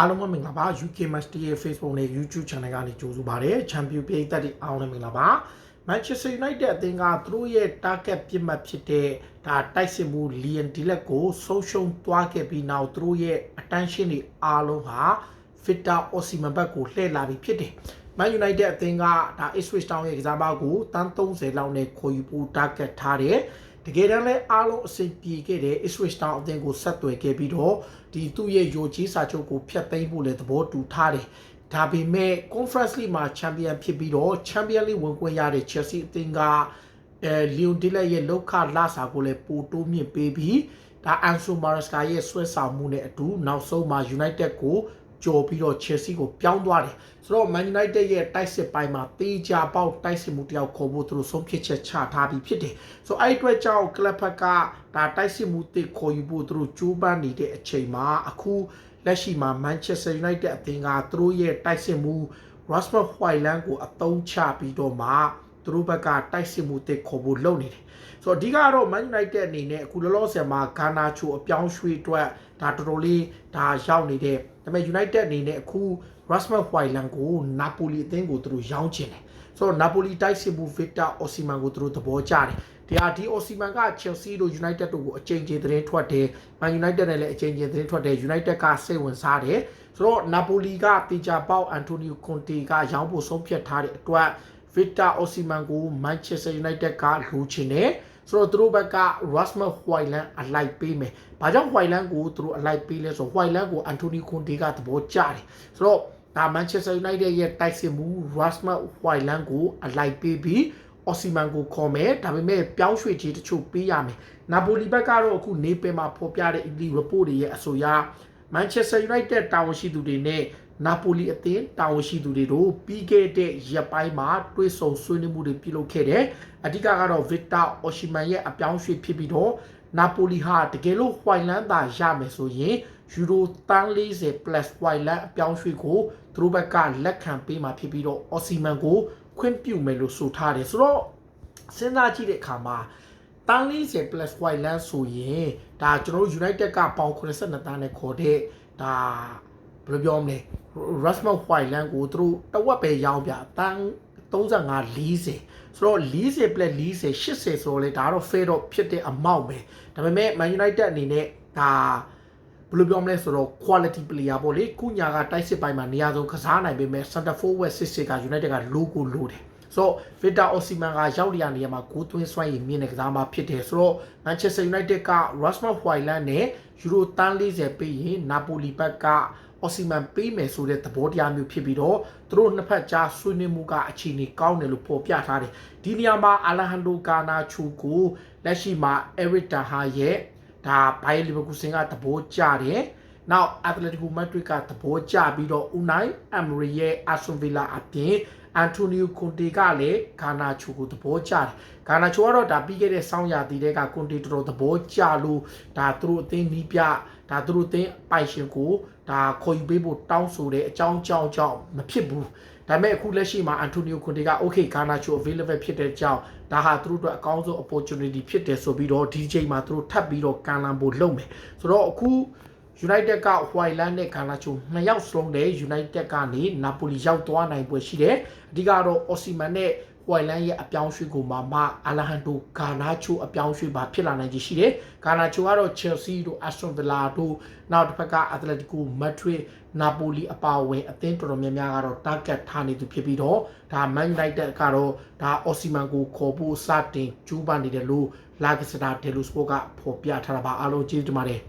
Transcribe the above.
အားလုံးပဲမင်္ဂလာပါ UK Master ရဲ့ Facebook နဲ့ YouTube Channel ကနေကြိုဆိုပါရစေ။ Champion ပြည်သက်တွေအားလုံးပဲမင်္ဂလာပါ Manchester United အသင်းကသူတို့ရဲ့ target ပြစ်မှတ်ဖြစ်တဲ့ဒါတိုက်စစ်မှု Liam Delap ကိုဆုံးရှုံးသွားခဲ့ပြီးနောက်သူတို့ရဲ့ attention တွေအားလုံးဟာ Victor Osimhen ဘက်ကိုလှည့်လာပြီးဖြစ်တယ်။ Man United အသင်းကဒါ Ipswich Town ရဲ့ကစားပါကိုတန်း30လောက်နဲ့ခေါ်ယူဖို့ target ထားတယ်။ တကယ်တမ်းလဲအားလုံးအဆင်ပြေခဲ့တဲ့ Ipswich Town အသင်းကိုဆက်သွယ်ခဲ့ပြီးတော့ဒီသူ့ရဲ့ယိုကြီးစာချုပ်ကိုဖျက်သိမ်းဖို့လည်းသဘောတူထားတယ်။ဒါပေမဲ့ Conference League မှာ Champion ဖြစ်ပြီးတော့ Champion League ဝင်ခွင့်ရတဲ့ Chelsea အသင်းကအဲလီယွန်ဒီလက်ရဲ့လောက်ခလာစာကိုလည်းပိုတိုးမြင့်ပေးပြီးဒါအန်ဆိုမာရစကာရဲ့ဆွဲဆောင်မှုနဲ့အတူနောက်ဆုံးမှာ United ကို ကြော်ပြီးတော့ Chelsea ကိုပြောင်းသွားတယ်ဆိုတော့ Man United ရဲ့တိုက်စစ်ပိုင်းမှာတေးကြပေါက်တိုက်စစ်မှုတယောက်ခေါ်ဖို့သူတို့ဆုံးဖြတ်ချက်ချထားပြီးဖြစ်တယ်ဆိုတော့အဲ့ဒီအတွက်ကြောင့်ကလပ်ဖက်ကဒါတိုက်စစ်မှုတစ်ခေါ်ယူဖို့သူတို့ကြိုးပမ်းနေတဲ့အချိန်မှာအခုလက်ရှိမှာ Manchester United အသင်းကသူတို့ရဲ့တိုက်စစ်မှု Rasmus Hojlund ကိုအသုံးချပြီးတော့မှ သူတို့ဘက်ကတိုက်စစ်မှုတစ်ခေါ်ဖို့လုပ်နေတယ်ဆိုတော့အဓိကတော့ Man United အနေနဲ့အခုလောလောဆယ်မှာဂါနာချိုအပြောင်းရွှေ့အတွက်ဒါတော်တော်လေးဒါရောက်နေတဲ့ဒါပေမဲ့ United အနေနဲ့အခု Rasmus Hojlund ကို Napoli အသင်းကိုသူတို့ရောင်းချင်တယ်ဆိုတော့ Napoli တိုက်စစ်မှု Victor Osimhen ကိုသူတို့သဘောကျတယ်ဒီဟာဒီ Osimhen က Chelsea တို့ United တို့ကိုအကြိမ်ကြိမ်သတင်းထွက်တယ် Man United နဲ့လည်းအကြိမ်ကြိမ်သတင်းထွက်တယ် United ကစိတ်ဝင်စားတယ်ဆိုတော့ Napoli ကတေချာပေါက် Antonio Conte ကရောင်းဖို့ဆုံးဖြတ်ထားတဲ့အတွက် Victor Osimhen ကို Manchester United ကလိုချင်တယ်ဆိုတော့သူတို့ဘက်က Rasmus Hojlund အလိုက်ပေးမယ်။ဘာကြောင့် Hojlund ကိုသူတို့အလိုက်ပေးလဲဆိုတော့ Hojlund ကို Anthony Conte ကသဘောကျတယ်။ဆိုတော့ဒါ Manchester United ရဲ့တိုက်စစ်မှု Rasmus Hojlund ကိုအလိုက်ပေးပြီး Osimhen ကိုခေါ်မယ်။ဒါပေမဲ့ပြောင်းရွှေ့ခြင်းတချို့ပေးရမယ်။ Napoli ဘက်ကတော့အခုနေပယ်မှာဖော်ပြတဲ့ Italy report တွေရဲ့အဆိုအရ Manchester United တာဝန်ရှိသူတွေနဲ့ နာပိုလီအသင်းတာဝန်ရှိသူတွေတို့ပြီးခဲ့တဲ့ရက်ပိုင်းမှာတွဲဆုံဆွေးနွေးမှုတွေပြုလုပ်ခဲ့တယ်။အဓိကကတော့ Victor Osimhen ရဲ့အပြောင်းရွှေ့ဖြစ်ပြီးတော့နာပိုလီဟာတကယ်လို့ Hojlund သာရမယ်ဆိုရင်ယူရိုတန်း40 plus Hojlund အပြောင်းရွှေ့ကိုသူတို့ဘက်ကလက်ခံပေးမှာဖြစ်ပြီးတော့ Osimhen ကိုခွင့်ပြုမယ်လို့ဆိုထားတယ်ဆိုတော့စဉ်းစားကြည့်တဲ့အခါမှာတန်း40 plus Hojlund ဆိုရင်ဒါကျွန်တော်တို့ United ကပေါင်82တန်းနဲ့ခေါ်တဲ့ဒါဘယ်လိုပြောမလဲ Rasmus Hojlund ကိုသူတို့တဝက်ပဲရောင်းပြတန်း35 40ဆိုတော့40 plus 40 80ဆိုတော့လေဒါကတော့ fair တော့ဖြစ်တဲ့အမောက်ပဲဒါပေမဲ့ Man United အနေနဲ့ဒါဘယ်လိုပြောမလဲဆိုတော့ quality player ပေါ့လေကုညာကတိုက်စစ်ပိုင်းမှာနေရာဆုံးကစားနိုင်ပေမဲ့ center forward စစ်က United က logo လိုတယ်ဆိုတော့ Victor Osimhen ကရောက်ရနေရာမှာဂိုးသွင်းစွမ်းရည်မြင့်တဲ့ကစားမဖြစ်တယ်ဆိုတော့ Manchester United က Rasmus Hojlund နဲ့ Euro 140ပေးရင် Napoli ဘက်က အော်စီမန်ပေးမယ်ဆိုတဲ့သဘောတရားမျိုးဖြစ်ပြီးတော့သူတို့နှစ်ဖက်ကြားဆွေးနွေးမှုကအခြေအနေကောင်းတယ်လို့ဖော်ပြထားတယ်ဒီနေရာမှာအာလဟန်ဒိုကာနာချူကိုလက်ရှိမှာအရစ်တာဟာရဲ့ဒါဘိုင်လီဗာကူဆင်ကသဘောကျတယ်နောက်အက်တလက်တီကိုမက်ဒရစ်ကသဘောကျပြီးတော့ဦးနိုင်အမရီရဲ့အာဆွန်ဗီလာအပြင် အန်တိုနီယိုကွန်တေကလည်းဂါနာချိုကိုသဘောကျတယ်ဂါနာချိုကတော့ဒါပြီးခဲ့တဲ့ဆောင်းရာသီတွေကကွန်တေတော်တော်သဘောကျလို့ဒါသူတို့အသင်းနီးပြဒါသူတို့အသင်းပိုင်ရှင်ကိုဒါခေါ်ယူပေးဖို့တောင်းဆိုတဲ့အကြောင်းကြောင်းကြောင့်မဖြစ်ဘူးဒါပေမဲ့အခုလက်ရှိမှာအန်တိုနီယိုကွန်တေက okay ဂါနာချို available ဖြစ်တဲ့ကြောင့်ဒါဟာသူတို့အတွက်အကောင်းဆုံး opportunity ဖြစ်တယ်ဆိုပြီးတော့ဒီချိန်မှာသူတို့ထပ်ပြီးတော့ကန်လန်ဖို့လုပ်မယ်ဆိုတော့အခု United က Hojlund နဲ့ Garnacho နှစ်ယောက်စလုံးတဲ့ United ကနေ Napoli ရောက်သွားနိုင်ပွဲရှိတယ်အဓိကတော့ Osimhen နဲ့ Hojlund ရဲ့အပြောင်းရွှေ့ကိုမှမ Alejandro Garnacho အပြောင်းရွှေ့ပါဖြစ်လာနိုင်ခြေရှိတယ် Garnacho ကတော့ Chelsea တို့ Aston Villa တို့နောက်တစ်ဖက်က Atletico Madrid Napoli အပါအဝင်အသင်းတော်တော်များများကတော့ target ထားနေသူဖြစ်ပြီးတော့ဒါ Man United ကတော့ဒါ Osimhen ကိုခေါ်ဖို့စတင်ကြိုးပမ်းနေတယ်လို့ La Gazzetta dello Sport ကဖော်ပြထားတာပါအားလုံးကျေးဇူးတင်ပါတယ်